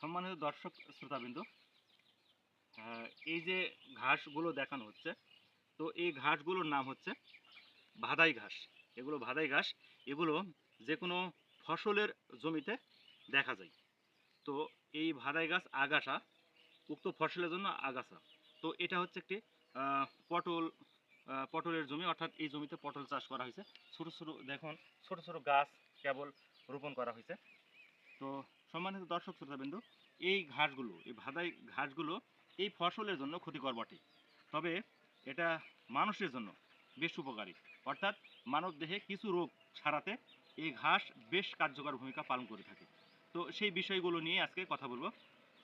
সম্মানিত দর্শক শ্রোতাবিন্দু এই যে ঘাসগুলো দেখানো হচ্ছে, তো এই ঘাসগুলোর নাম হচ্ছে ভাদাই ঘাস। এগুলো ভাদাই ঘাস, এগুলো যে কোনো ফসলের জমিতে দেখা যায়। তো এই ভাদাই গাছ আগাছা, উক্ত ফসলের জন্য আগাছা। তো এটা হচ্ছে একটি পটল পটলের জমি, অর্থাৎ এই জমিতে পটল চাষ করা হয়েছে। ছোটো ছোটো, দেখুন, ছোটো ছোটো গাছ কেবল রোপণ করা হয়েছে। তো সম্মানিত দর্শক শ্রোতাবিন্দু, এই ঘাসগুলো, এই ভাদাই ঘাসগুলো এই ফসলের জন্য ক্ষতিকর বটে। তবে এটা মানুষের জন্য বেশ উপকারী। অর্থাৎ মানব দেহে কিছু রোগ সারাতে এই ঘাস বেশ কার্যকর ভূমিকা পালন করে থাকে। তো সেই বিষয়গুলো নিয়ে আজকে কথা বলব।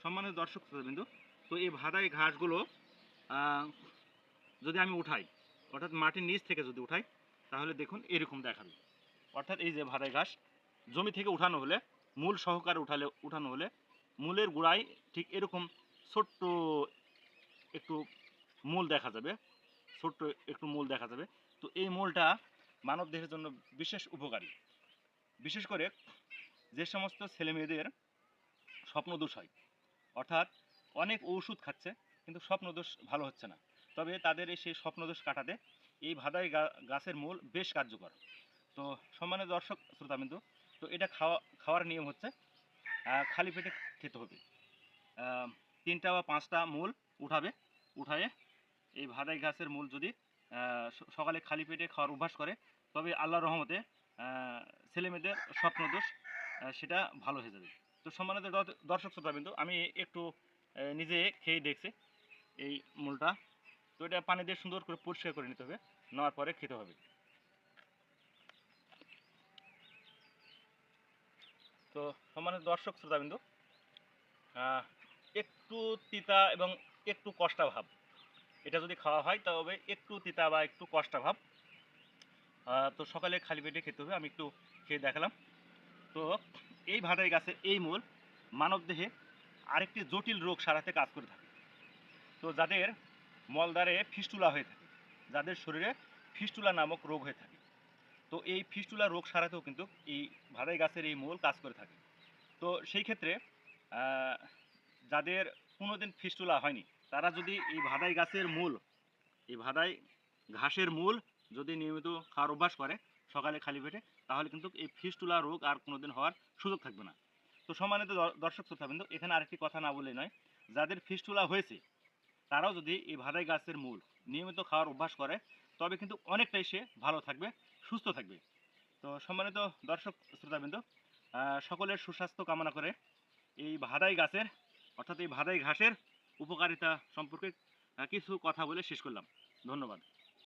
সম্মানিত দর্শক শ্রোতাবিন্দু, তো এই ভাদাই ঘাসগুলো যদি আমি উঠাই, অর্থাৎ মাটির নিচ থেকে যদি উঠাই, তাহলে দেখুন এরকম দেখাবে। অর্থাৎ এই যে ভাদাই ঘাস, জমি থেকে উঠানো হলে মূল সহকারে উঠালে, উঠানো হলে মূলের গোড়ায় ঠিক এরকম ছোট্ট একটু মূল দেখা যাবে, ছোট্ট একটু মূল দেখা যাবে। তো এই মূলটা মানব দেহের জন্য বিশেষ উপকারী। বিশেষ করে যে সমস্ত ছেলে মেয়েদের স্বপ্নদোষ হয়, অর্থাৎ অনেক ওষুধ খাচ্ছে, কিন্তু স্বপ্নদোষ ভালো হচ্ছে না। তবে তাদের সেই স্বপ্নদোষ কাটাতে এই ভাদাই গাছের মূল বেশ কার্যকর। তো সম্মানিত দর্শক, শ্রোতাবিন্দু তো এটা খাওয়া, খাওয়ার নিয়ম হচ্ছে খালি পেটে খেতে হবে। তিনটা বা পাঁচটা মূল উঠাবে, উঠায়ে এই ভাদাই গাছের মূল যদি সকালে খালি পেটে খাওয়ার অভ্যাস করে, তবে আল্লাহর রহমতে ছেলেমেয়েদের স্বপ্নদোষ সেটা ভালো হয়ে যাবে। তো সম্মানিত দর্শক শ্রোতাবিন্দু, আমি একটু নিজে খেয়ে দেখছি এই মূলটা। তো এটা পানি দিয়ে সুন্দর করে পরিষ্কার করে নিতে হবে, নেওয়ার পরে খেতে হবে। তো সম্মানিত দর্শক, শ্রোতাবিন্দু একটু তিতা এবং একটু কষ্টা ভাব এটা যদি খাওয়া হয়, তবে একটু তিতা বা একটু কষ্টা ভাব তো সকালে খালি পেটে খেতে হবে, আমি একটু খেয়ে দেখালাম। তো এই ভাটাই গাছের এই মূল, মানবদেহে আরেকটি জটিল রোগ সারাতে কাজ করে থাকে। তো যাদের মলদ্বারে ফিস্টুলা হয়ে থাকে, যাদের শরীরে ফিস্টুলা নামক রোগ হয়ে থাকে তো এই ফিস্টুলা রোগ সারাতেও কিন্তু এই ভাদাই গাছের এই মূল কাজ করে থাকে। তো সেই ক্ষেত্রে যাদের কোনোদিন ফিস্টুলা হয়নি, তারা যদি এই ভাদাই গাছের মূল, এই ভাদাই ঘাসের মূল যদি নিয়মিত খাওয়ার অভ্যাস করে সকালে খালি পেটে, তাহলে কিন্তু এই ফিস্টুলা রোগ আর কোনোদিন হওয়ার সুযোগ থাকবে না। তো সম্মানিত দ- দর্শক শ্রোতাবৃন্দ, এখানে আরেকটি কথা না বলে নয়, যাদের ফিস্টুলা হয়েছে, তারাও যদি এই ভাদাই গাছের মূল নিয়মিত খাওয়ার অভ্যাস করে, তবে কিন্তু অনেকটাই সে ভালো থাকবে। সুস্থ থাকবে। তো সম্মানিত দর্শক, শ্রোতাবৃন্দ সকলের সুস্বাস্থ্য কামনা করে এই ভাদাই গাছের, অর্থাৎ এই ভাদাই ঘাসের উপকারিতা সম্পর্কে কিছু কথা বলে শেষ করলাম। ধন্যবাদ।